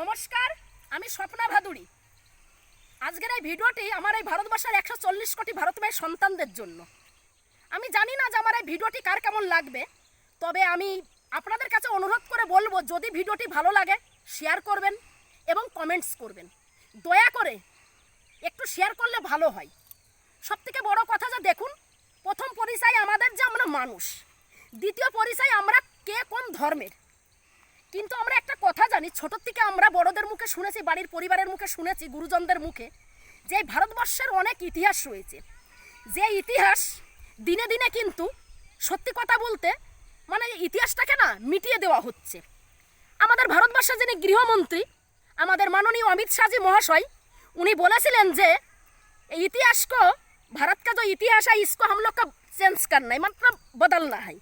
নমস্কার, আমি স্বপ্না ভাদুড়ি। আজকের এই ভিডিওটি আমার এই ভারতবর্ষের একশো চল্লিশ কোটি ভারতময় সন্তানদের জন্য। আমি জানি না যে আমার এই ভিডিওটি কার কেমন লাগবে, তবে আমি আপনাদের কাছে অনুরোধ করে বলব, যদি ভিডিওটি ভালো লাগে শেয়ার করবেন এবং কমেন্টস করবেন। দয়া করে একটু শেয়ার করলে ভালো হয়। সব থেকে বড় কথা যে দেখুন, প্রথম পরিচয় আমাদের যে আমরা মানুষ। দ্বিতীয় পরিচয় আমরা কে কোন ধর্মের? কিন্তু আমরা একটা কথা জানি ছোটোর থেকে আমরা বড়দের মুখে শুনেছি বাড়ির পরিবারের মুখে শুনেছি গুরুজনদের মুখে যে এই ভারতবর্ষের অনেক ইতিহাস রয়েছে যে ইতিহাস দিনে দিনে কিন্তু সত্যি কথা বলতে মানে ইতিহাসটাকে না মিটিয়ে দেওয়া হচ্ছে আমাদের ভারতবর্ষের যিনি গৃহমন্ত্রী আমাদের মাননীয় অমিত শাহজি মহাশয় উনি বলেছিলেন যে ये इतिहास को भारत का जो इतिहास है इसको हम लोग का चेंज करना है मतलब बदलना है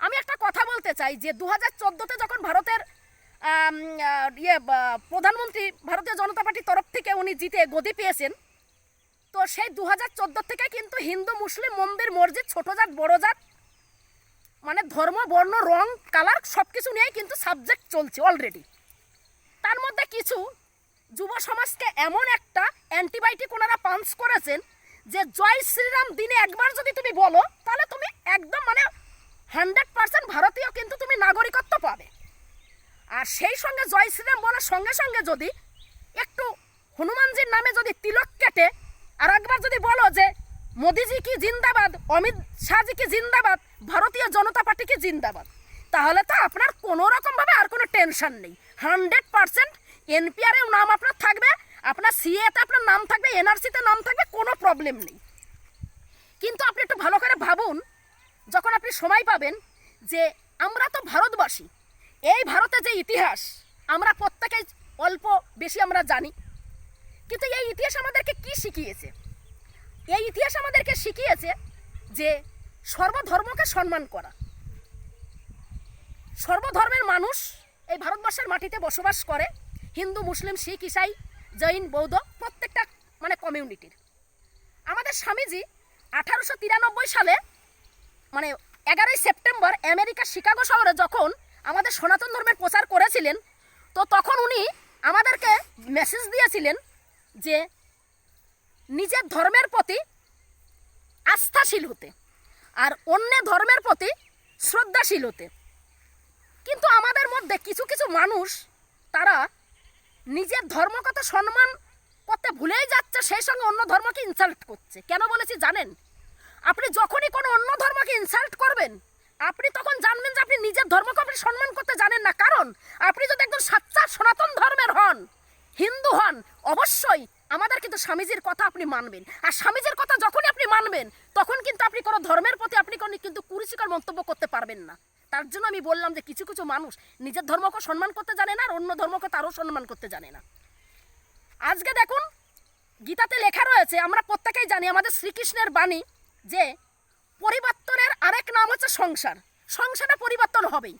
আমি একটা কথা বলতে চাই যে দু হাজার চোদ্দোতে যখন ভারতের ইয়ে প্রধানমন্ত্রী, ভারতীয় জনতা পার্টির তরফ থেকে উনি জিতে গদি পেয়েছেন, তো সেই দু হাজার চোদ্দ থেকে কিন্তু হিন্দু, মুসলিম, মন্দির, মসজিদ, ছোট জাত, বড় জাত মানে ধর্ম, বর্ণ, রং, কালার সব কিছু নিয়েই কিন্তু সাবজেক্ট চলছে অলরেডি তার মধ্যে কিছু যুব সমাজকে এমন একটা অ্যান্টিবায়োটিক ওনারা পাঞ্চ করেছেন যে জয় শ্রীরাম দিনে একবার যদি তুমি বলো, তাহলে তুমি একদম মানে হান্ড্রেড পার্সেন্ট ভারতীয় কিন্তু তুমি নাগরিকত্ব পাবে। আর সেই সঙ্গে জয় শ্রীরাম বলার সঙ্গে সঙ্গে যদি একটু হনুমানজির নামে যদি তিলক কেটে, আর একবার যদি বলো যে মোদিজি কি জিন্দাবাদ, অমিত শাহজি কি জিন্দাবাদ, ভারতীয় জনতা পার্টি কি জিন্দাবাদ, তাহলে তো আপনার কোনো রকমভাবে আর কোনো টেনশন নেই। হান্ড্রেড পার্সেন্ট এনপিআরেও নাম আপনার থাকবে, আপনার সিএতে আপনার নাম থাকবে, এনআরসিতে নাম থাকবে, কোনো প্রবলেম নেই। কিন্তু আপনি একটু ভালো করে ভাবুন যখন আপনি সময় পাবেন যে আমরা তো ভারতবাসী, এই ভারতে যে ইতিহাস, আমরা প্রত্যেকেই অল্প বেশি আমরা জানি। কিন্তু এই ইতিহাস আমাদেরকে কি শিখিয়েছে? এই ইতিহাস আমাদেরকে শিখিয়েছে যে সর্বধর্মকে সম্মান করা। সর্বধর্মের মানুষ এই ভারতবর্ষের মাটিতে বসবাস করে। হিন্দু, মুসলিম, শিখ, ইসাই, জৈন, বৌদ্ধ প্রত্যেকটা মানে কমিউনিটির আমাদের স্বামীজি আঠারোশো তিরানব্বই সালে মানে এগারোই সেপ্টেম্বর আমেরিকা শিকাগো শহরে যখন আমাদের সনাতন ধর্মের প্রচার করেছিলেন, তো তখন উনি আমাদেরকে মেসেজ দিয়েছিলেন যে নিজের ধর্মের প্রতি আস্থাশীল হতে আর অন্য ধর্মের প্রতি শ্রদ্ধাশীল হতে। কিন্তু আমাদের মধ্যে কিছু কিছু মানুষ, তারা নিজের ধর্মগত সম্মান করতে ভুলেই যাচ্ছে, সেই সঙ্গে অন্য ধর্মকে ইনসাল্ট করছে। কেন বলেছি জানেন? আপনি যখনই কোনো অন্য ধর্মকে ইনসাল্ট করবেন, আপনি তখন জানবেন যে আপনি নিজের ধর্মকে আপনি সম্মান করতে জানেন না। কারণ আপনি যদি একদম সাচ্চা সনাতন ধর্মের হন, হিন্দু হন, অবশ্যই আমাদের কিন্তু স্বামীজির কথা আপনি মানবেন। আর স্বামীজির কথা যখনই আপনি মানবেন, তখন কিন্তু আপনি কোনো ধর্মের প্রতি আপনি কোনো কিন্তু কুরুচিকর মন্তব্য করতে পারবেন না। তার জন্য আমি বললাম যে কিছু কিছু মানুষ নিজের ধর্মকে সম্মান করতে জানে না, আর অন্য ধর্মকে তারও সম্মান করতে জানে না। আজকে দেখুন, গীতাতে লেখা রয়েছে, আমরা প্রত্যেকেই জানি আমাদের শ্রীকৃষ্ণের বাণী যে পরিবর্তনের আরেক নাম হচ্ছে সংসার। সংসারে পরিবর্তন হবেই।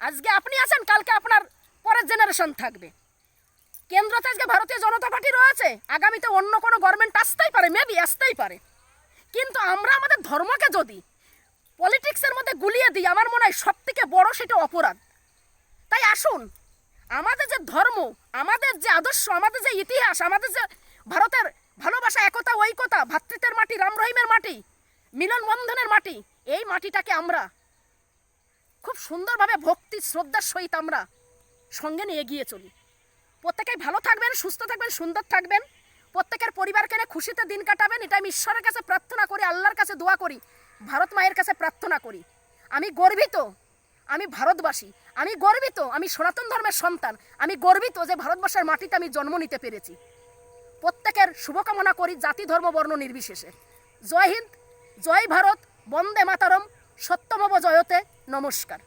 আজকে আপনি আছেন, কালকে আপনার পরের জেনারেশন থাকবে। কেন্দ্রতে আজকে ভারতীয় জনতা পার্টি রয়েছে। আগামীতে অন্য কোনো গভর্নমেন্ট আসতেই পারে মেবি আসতেই পারে। কিন্তু আমরা আমাদের ধর্মকে যদি পলিটিক্সের মধ্যে গুলিয়ে দিই, আমার মনে হয় সব থেকে বড় সেটা অপরাধ। তাই আসুন, আমাদের যে ধর্ম, আমাদের যে আদর্শ, আমাদের যে ইতিহাস, আমাদের যে ভারতের ভালোবাসা, একতা ঐকতা ভাতৃত্বের মাটি, রাম রহিমের মাটি মিলন বন্ধনের মাটি, এই মাটিটাকে আমরা খুব সুন্দরভাবে ভক্তি, শ্রদ্ধার সহিত আমরা সঙ্গে নিয়ে এগিয়ে চলি। প্রত্যেকেই ভালো থাকবেন, সুস্থ থাকবেন, সুন্দর থাকবেন। প্রত্যেকের পরিবারকে নিয়ে খুশিতে দিন কাটাবেন। এটা আমি ঈশ্বরের কাছে প্রার্থনা করি, আল্লাহর কাছে দোয়া করি, ভারত মায়ের কাছে প্রার্থনা করি। আমি গর্বিত, আমি ভারতবাসী, আমি গর্বিত, আমি সনাতন ধর্মের সন্তান, আমি গর্বিত যে ভারতবর্ষের মাটিতে আমি জন্ম নিতে পেরেছি। প্রত্যেকের শুভকামনা করি জাতি, ধর্ম, বর্ণ নির্বিশেষে। জয় হিন্দ। জয় ভারত বন্দে মাতারম সত্যমব জয়তে নমস্কার।